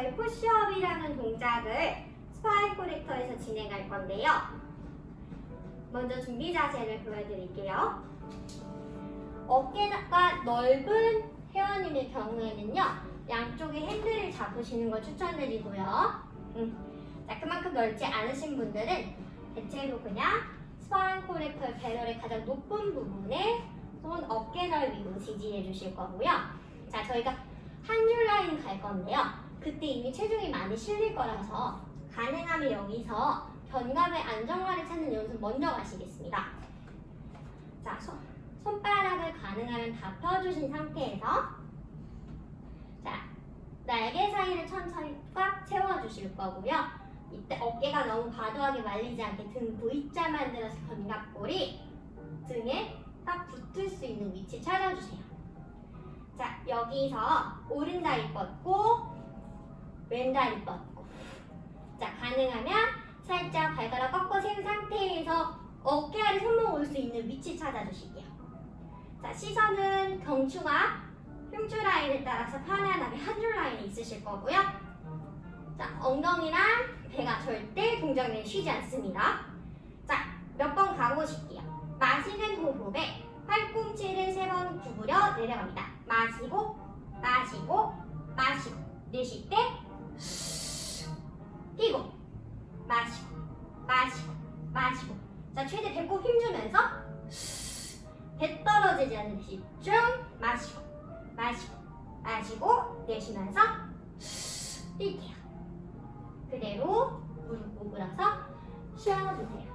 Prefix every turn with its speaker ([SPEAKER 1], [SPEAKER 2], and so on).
[SPEAKER 1] 저희 푸시업이라는 동작을 스파인 코렉터에서 진행할 건데요. 먼저 준비 자세를 보여드릴게요. 어깨가 넓은 회원님의 경우에는요, 양쪽에 핸들을 잡으시는 걸 추천드리고요. 음, 자, 그만큼 넓지 않으신 분들은 대체로 그냥 스파인 코렉터의 배럴의 가장 높은 부분에 손 어깨 넓이로 지지해 주실 거고요. 자, 저희가 한 줄 라인 갈 건데요. 그때 이미 체중이 많이 실릴 거라서 가능하면 여기서 견갑의 안정화를 찾는 연습 먼저 가시겠습니다. 자, 손, 손가락을 가능하면 다 펴주신 상태에서 자, 날개 사이를 천천히 꽉 채워주실 거고요. 이때 어깨가 너무 과도하게 말리지 않게 등 V자 만들어서 견갑골이 등에 딱 붙을 수 있는 위치 찾아주세요. 자, 여기서 오른 다리 뻗고 왼 다리 뻗고 자, 가능하면 살짝 발가락 꺾어 세운 상태에서 어깨 아래 손목 올 수 있는 위치 찾아주실게요. 자, 시선은 경추가 흉추 라인에 따라서 편안하게 한 줄 라인에 있으실 거고요. 자, 엉덩이랑 배가 절대 동작 내에 쉬지 않습니다. 자, 몇 번 가보실게요. 마시는 호흡에 팔꿈치를 세 번 구부려 내려갑니다. 마시고, 마시고, 마시고. 내쉴 때, 마시고, 마시고, 마시고. 자, 최대 배꼽 힘주면서, 배 떨어지지 않는 듯이 쭉 마시고, 마시고, 마시고, 내쉬면서, 뛸게요. 그대로 무릎 구부려서 쉬어주세요.